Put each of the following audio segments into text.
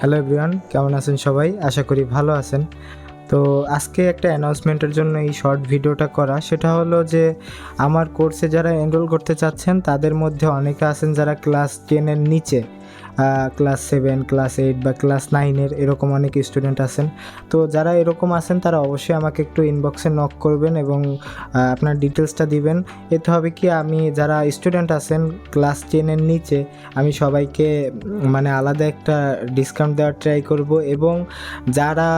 Hello everyone, কেমন আছেন সবাই? আশা করি ভালো আছেন। তো আজকে একটা অ্যানাউন্সমেন্টের জন্য এই শর্ট ভিডিওটা করা। সেটা হলো যে, আমার কোর্সে যারা এনরোল করতে চাচ্ছেন, তাদের মধ্যে অনেকে আছেন যারা ক্লাস টেনের নিচে। ক্লাস সেভেন ক্লাস এইট বা ক্লাস নাইনের এরকম অনেক স্টুডেন্ট আছেন। তো যারা এরকম আছেন, তারা অবশ্যই আমাকে একটু ইনবক্সে নক করবেন এবং আপনার ডিটেলসটা দিবেন। এতে হবে কি, আমি যারা স্টুডেন্ট আছেন ক্লাস টেনের নিচে, আমি সবাইকে মানে আলাদা একটা ডিসকাউন্ট দেওয়ার ট্রাই করব এবং যারা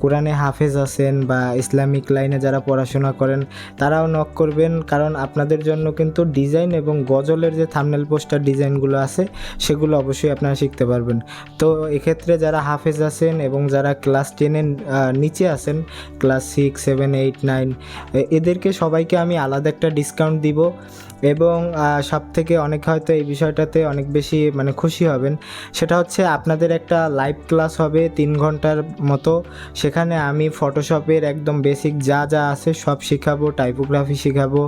কোরআনে হাফেজ আছেন বা ইসলামিক লাইনে যারা পড়াশোনা করেন, তারাও নক করবেন। কারণ আপনাদের জন্য কিন্তু ডিজাইন এবং গজলের যে থামনেল পোস্টার ডিজাইনগুলো আছে, সেগুলো অবশ্যই আপনারা শিখতে পারবেন। তো এক্ষেত্রে যারা হাফেজ আছেন এবং যারা ক্লাস টেনের নিচে আছেন, class six, seven, eight, nine এদেরকে সবাইকে আমি আলাদা একটা ডিসকাউন্ট দিব এবং সব থেকে অনেক হয়তো এই বিষয়টাতে অনেক বেশি মানে খুশি হবেন। সেটা হচ্ছে আপনাদের একটা লাইভ ক্লাস হবে তিন ঘণ্টার মতো। সেখানে আমি ফটোশপের একদম বেসিক যা যা আছে সব শেখাবো, টাইপোগ্রাফি শেখাবো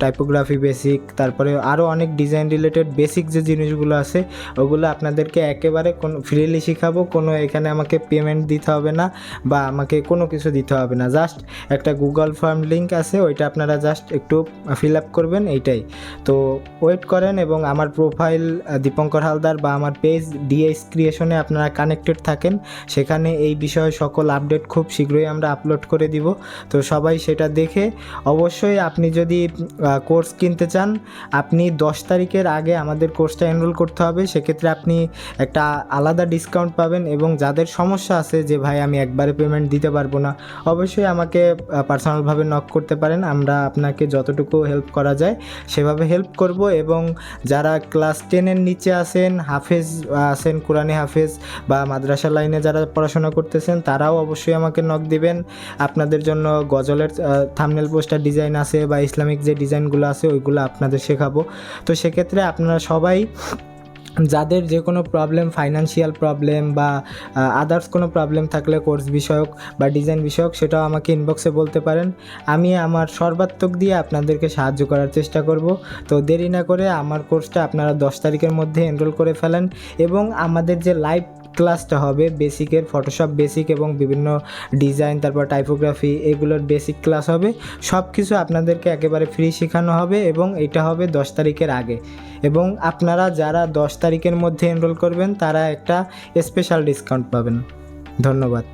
টাইপোগ্রাফি বেসিক, তারপরে আরও অনেক ডিজাইন রিলেটেড বেসিক যে জিনিসগুলো আছে ওগুলো আপনাদেরকে একেবারে কোনো ফ্রিলি শেখাবো, কোনো এখানে আমাকে পেমেন্ট দিতে হবে না বা আমাকে কোনো কিছু দিতে হবে না। জাস্ট একটা গুগল ফর্ম লিঙ্ক আছে, ওইটা আপনারা জাস্ট একটু ফিল আপ করবেন, এইটাই। তো ওয়েট করেন এবং আমার প্রোফাইল দীপঙ্কর হালদার বা আমার পেজ ডিএস ক্রিয়েশনে আপনারা কানেক্টেড থাকেন, সেখানে এই বিষয়ে সকল আপডেট খুব শীঘ্রই আমরা আপলোড করে দিব। তো সবাই সেটা দেখে, অবশ্যই আপনি যদি কোর্স কিনতে চান, আপনি দশ তারিখের আগে আমাদের কোর্সটা এনরোল করতে হবে। সেক্ষেত্রে আপনি একটা আলাদা ডিসকাউন্ট পাবেন এবং যাদের সমস্যা আছে যে, ভাই, আমি একবারে পেমেন্ট দিতে পারব না, অবশ্যই আমাকে পার্সোনালভাবে নক করতে পারেন। আমরা আপনাকে যতটুকু হেল্প করা যায়, সেভাবে হেল্প করব এবং যারা ক্লাস টেনের নিচে আছেন, হাফেজ আছেন, কোরআনে হাফেজ বা মাদ্রাসা লাইনে যারা পড়াশোনা করতেছেন, তারাও অবশ্যই আমাকে নক দিবেন। আপনাদের জন্য গজলের থামনেল পোস্টার ডিজাইন আছে বা ইসলামিক যে ডিজাইনগুলো আছে, ওইগুলো আপনাদের শেখাবো। তো সেক্ষেত্রে আপনারা সবাই যাদের যে কোনো প্রবলেম ফাইনান্সিয়াল প্রবলেম বা আদার্স কোনো প্রবলেম থাকলে কোর্স বিষয়ক বা ডিজাইন বিষয়ক, সেটাও আমাকে ইনবক্সে বলতে পারেন। আমি আমার সর্বাত্মক দিয়ে আপনাদেরকে সাহায্য করার চেষ্টা করব। তো দেরি না করে আমার কোর্সটা আপনারা দশ তারিখের মধ্যে এনরোল করে ফেলেন এবং আমাদের যে লাইভ ক্লাসটা হবে বেসিকের ফটোশপ বেসিক এবং বিভিন্ন ডিজাইন তারপর টাইপোগ্রাফি এগুলোর বেসিক ক্লাস হবে। সব কিছু আপনাদেরকে একেবারে ফ্রি শেখানো হবে এবং এটা হবে দশ তারিখের আগে। এবং আপনারা যারা দশ তারিখের মধ্যে এনরোল করবেন, তারা একটা স্পেশাল ডিসকাউন্ট পাবেন। ধন্যবাদ।